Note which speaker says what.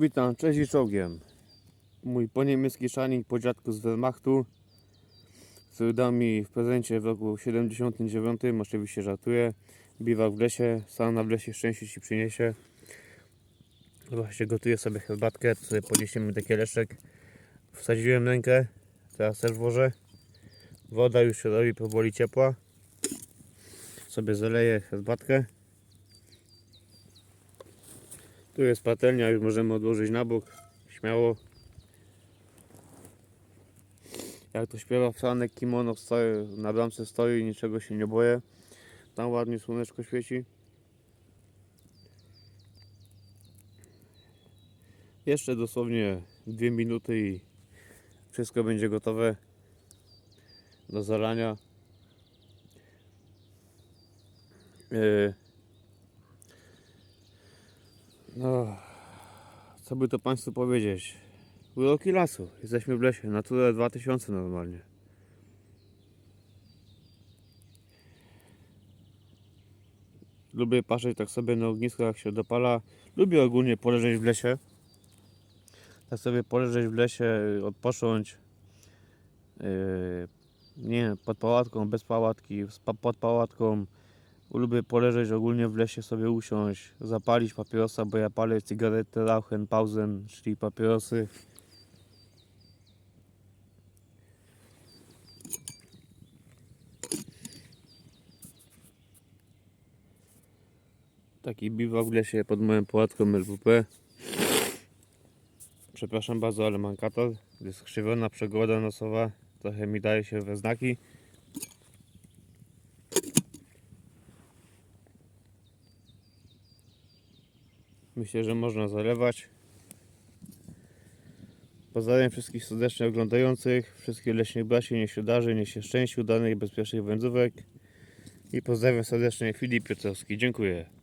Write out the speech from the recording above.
Speaker 1: Witam, cześć i czołgiem. Mój poniemiecki szanik po dziadku z Wehrmachtu, który dał mi w prezencie w roku 79, oczywiście żartuję. Biwak w lesie, sam na lesie szczęście Ci przyniesie. Właśnie gotuję sobie herbatkę, tu sobie podniesiemy taki leszek. Wsadziłem rękę, teraz też włożę. Woda już się robi powoli ciepła. Sobie zaleję herbatkę. Tu jest patelnia, już możemy odłożyć na bok. Śmiało. Jak to śpiewa Franek Kimono stoi, na bramce stoi, niczego się nie boję. Tam ładnie słoneczko świeci. Jeszcze dosłownie dwie minuty i wszystko będzie gotowe do zalania. Yy, no, co by to Państwu powiedzieć? Uroki lasu. Jesteśmy w lesie. Natura 2000 normalnie. Lubię patrzeć tak sobie na ognisko, jak się dopala. Lubię ogólnie poleżeć w lesie. Tak sobie poleżeć w lesie, odpocząć. Yy, nie pod pałatką, bez pałatki, pod pałatką. Lubię poleżeć ogólnie w lesie, sobie usiąść, zapalić papierosa, bo ja palę cygaretę, rauchen, pausen, czyli papierosy. Taki biwak w lesie pod moją pałatką LWP. Przepraszam bardzo, ale mam katar. Jest skrzywiona przegoda nosowa. Trochę mi daje się we znaki. Myślę, że można zalewać. Pozdrawiam wszystkich serdecznie oglądających, wszystkich leśnych braci, niech się darzy, niech się szczęści, udanych i bezpiecznych wędrówek. I pozdrawiam serdecznie Filip Piotrowski. Dziękuję.